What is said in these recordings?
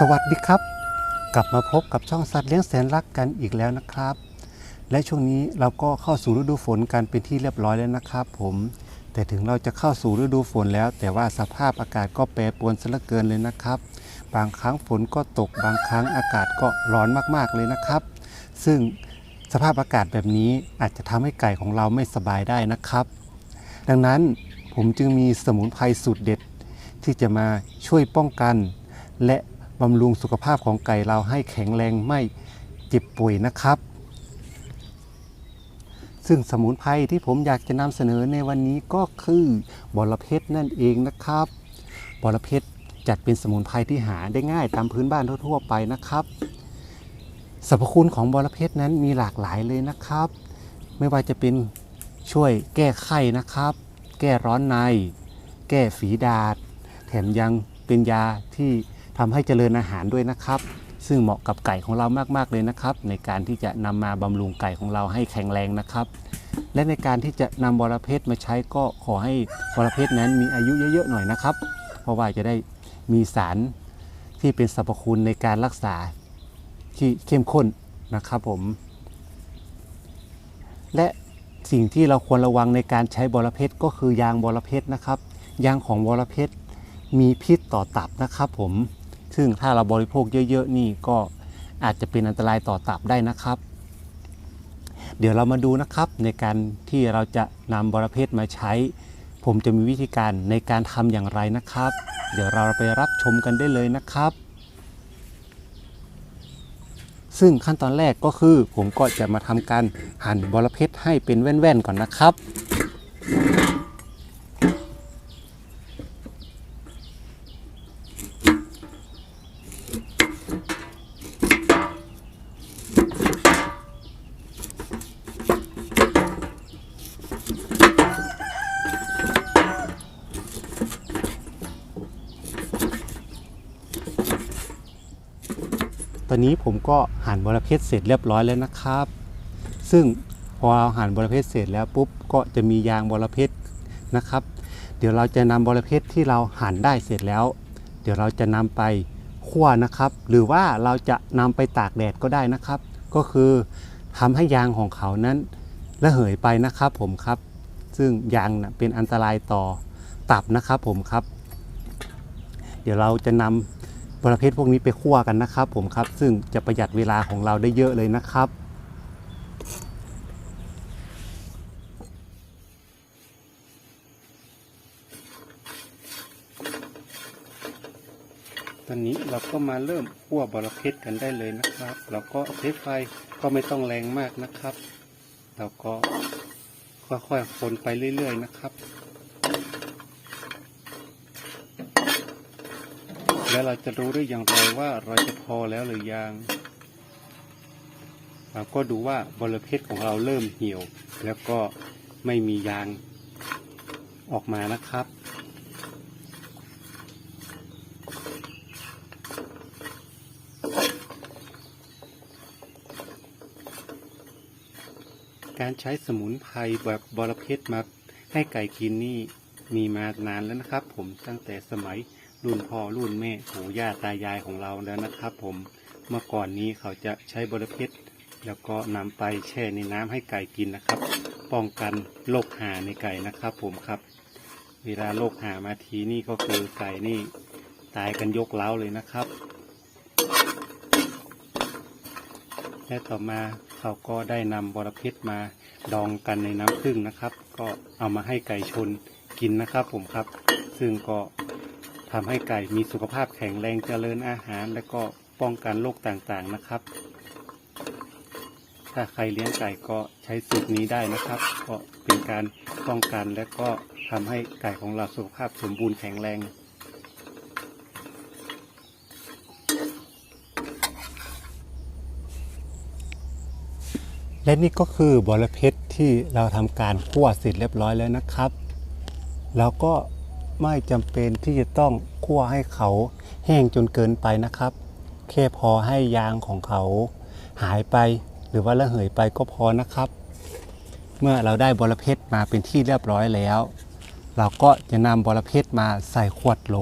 สวัสดีครับ กลับมาพบกับช่องสัตว์เลี้ยงแสนรักกันอีกแล้วนะครับ และช่วงนี้เราก็เข้าสู่ฤดูฝนกันเป็นที่เรียบร้อยแล้วนะครับผมแต่ถึงเราจะเข้าสู่ฤดูฝนแล้ว แต่ว่าสภาพอากาศก็แปรปรวนซะเหลือเกินเลยนะครับ บางครั้งฝนก็ตกบางครั้งอากาศก็ร้อนมากๆเลยนะครับ ซึ่งสภาพอากาศแบบนี้อาจจะทำให้ไก่ของเราไม่สบายได้นะครับ ดังนั้นผมจึงมีสมุนไพรสูตรเด็ด ที่จะมาช่วยป้องกัน และ บำรุงสุขภาพของไก่เราให้แข็งแรงไม่เจ็บป่วยนะครับ ซึ่งสมุนไพรที่ผมอยากจะนำเสนอในวันนี้ก็คือบอระเพ็ดนั่นเองนะครับบอระเพ็ดจัดเป็นสมุนไพรที่หาได้ง่ายตามพื้นบ้านทั่วๆไปนะครับสรรพคุณของบอระเพ็ดนั้นมีหลากหลายเลยนะครับ ไม่ว่าจะเป็นช่วยแก้ไข้นะครับ แก้ร้อนใน แก้ฝีดาษ แถมยังเป็นยาที่ ทำให้เจริญอาหารด้วยนะครับ ซึ่งเหมาะกับไก่ของเรามากๆเลยนะครับ ในการที่จะนำมาบำรุงไก่ของเราให้แข็งแรงนะครับ และในการที่จะนำบอระเพ็ดมาใช้ก็ขอให้บอระเพ็ดนั้นมีอายุเยอะๆหน่อยนะครับ เพราะว่าจะได้มีสารที่เป็นสรรพคุณในการรักษาที่เข้มข้นนะครับผม และสิ่งที่เราควรระวังในการใช้บอระเพ็ดก็คือยางบอระเพ็ดนะครับ ยางของบอระเพ็ดมีพิษต่อตับนะครับผม ซึ่งถ้าเราบริโภคเยอะๆนี่ก็อาจจะเป็นอันตรายต่อตับได้นะครับ เดี๋ยวเรามาดูนะครับในการที่เราจะนำบอระเพ็ดมาใช้ ผมจะมีวิธีการในการทำอย่างไรนะครับ เดี๋ยวเราไปรับชมกันได้เลยนะครับ ซึ่งขั้นตอนแรกก็คือ ผมก็จะมาทำการหั่นบอระเพ็ดให้เป็นแว่นๆก่อนนะครับ อนนี้ผมก็หั่นบอรเพ็ดเสร็จเรียบร้อยแล้วนะครับ ซึ่งพอเราหั่นบอรเพ็ดเสร็จแล้วปุ๊บก็จะมียางบอรเพ็ดนะครับ เดี๋ยวเราจะนำบอรเพ็ดที่เราหั่นได้เสร็จแล้ว เดี๋ยวเราจะนำไปคั่วนะครับ หรือว่าเราจะนำไปตากแดดก็ได้นะครับ ก็คือทำให้ยางของเขานั้นระเหยไปนะครับผมครับ ซึ่งยางเป็นอันตรายต่อตับนะครับผมครับ เดี๋ยวเราจะนำ ประเภทพวกนี้ไปคั่วกันนะครับ ผมครับ ซึ่งจะประหยัดเวลาของเราได้เยอะเลยนะครับตอนนี้เราก็มาเริ่มคั่วบรเพชรกันได้เลยนะครับ เราก็เทไฟก็ไม่ต้องแรงมากนะครับ เราก็ค่อยๆคนไปเรื่อยๆนะครับ แล้วเราจะรู้ได้อย่างไรว่าเราจะพอแล้วหรือยังเราก็ดูว่าบริเพชของเราเริ่มเหี่ยว แล้วก็ไม่มียางออกมานะครับ การใช้สมุนไพรแบบบรเพชมาให้ไก่กินนี่มีมานานแล้วนะครับ ผมตั้งแต่สมัย รุ่นพ่อรุ่นแม่ปู่ย่าตายายของเราแล้วนะครับ ผมเมื่อก่อนนี้เขาจะใช้บริเพชรแล้วก็นำไปแช่ในน้ำให้ไก่กินนะครับ ป้องกันโรคหาในไก่นะครับ ผมครับ เวลาโรคหามาทีนี่ก็คือไก่นี่ตายกันยกเล้าเลยนะครับและต่อมาเขาก็ได้นำบรเพชรมาดองกันในน้ำผึ้งนะครับ ก็เอามาให้ไก่ชนกินนะครับผมครับ ซึ่งก็ ทำให้ไก่มีสุขภาพแข็งแรงเจริญอาหาร และก็ป้องกันโรคต่างๆนะครับ ถ้าใครเลี้ยงไก่ก็ใช้สูตรนี้ได้นะครับ ก็เป็นการป้องกันและก็ทำให้ไก่ของเราสุขภาพสมบูรณ์แข็งแรงและนี่ก็คือบอระเพ็ดที่เราทำการคั่วเสร็จเรียบร้อยแล้วนะครับเราก็ ไม่จำเป็นที่จะต้องคั่วให้เขาแห้งจนเกินไปนะครับ แค่พอให้ยางของเขาหายไปหรือว่าระเหยไปก็พอนะครับ เมื่อเราได้บอระเพ็ดมาเป็นที่เรียบร้อยแล้ว เราก็จะนำบอระเพ็ดมาใส่ขวดโหล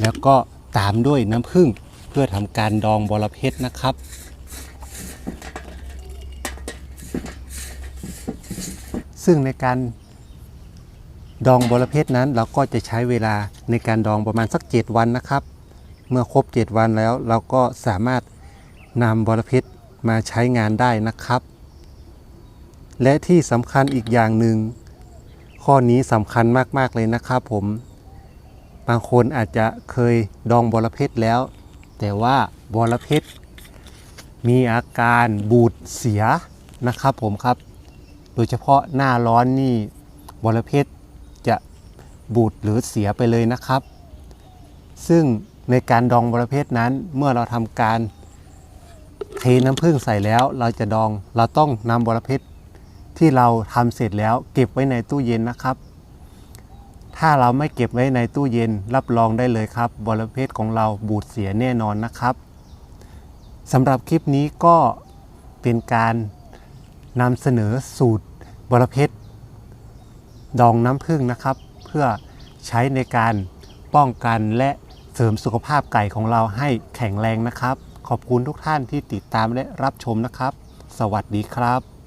แล้วก็ตามด้วยน้ำผึ้งเพื่อทำการดองบอระเพ็ดนะครับซึ่งในการ ดองบอระเพ็ดนั้นเราก็จะใช้เวลาในการดองประมาณสัก 7 วันนะครับ เมื่อครบ 7 วันแล้วเราก็สามารถนำบอระเพ็ดมาใช้งานได้นะครับ และที่สำคัญอีกอย่างหนึ่งข้อนี้สำคัญมากๆเลยนะครับผม บางคนอาจจะเคยดองบอระเพ็ดแล้ว แต่ว่าบอระเพ็ดมีอาการบูดเสียนะครับผมครับ โดยเฉพาะหน้าร้อนนี่บอระเพ็ด บูดหรือเสียไปเลยนะครับ ซึ่งในการดองบอระเพ็ดนั้นเมื่อเราทำการเทน้ำผึ้งใส่แล้วเราจะดองเราต้องนำบระเพ็ดที่เราทำเสร็จแล้วเก็บไว้ในตู้เย็นนะครับ ถ้าเราไม่เก็บไว้ในตู้เย็นรับรองได้เลยครับบระเพ็ดของเราบูดเสียแน่นอนนะครับสำหรับคลิปนี้ก็เป็นการนำเสนอสูตรบระเพ็ดดองน้ำผึ้งนะครับ เพื่อใช้ในการป้องกันและเสริมสุขภาพไก่ของเราให้แข็งแรงนะครับ ขอบคุณทุกท่านที่ติดตามและรับชมนะครับ สวัสดีครับ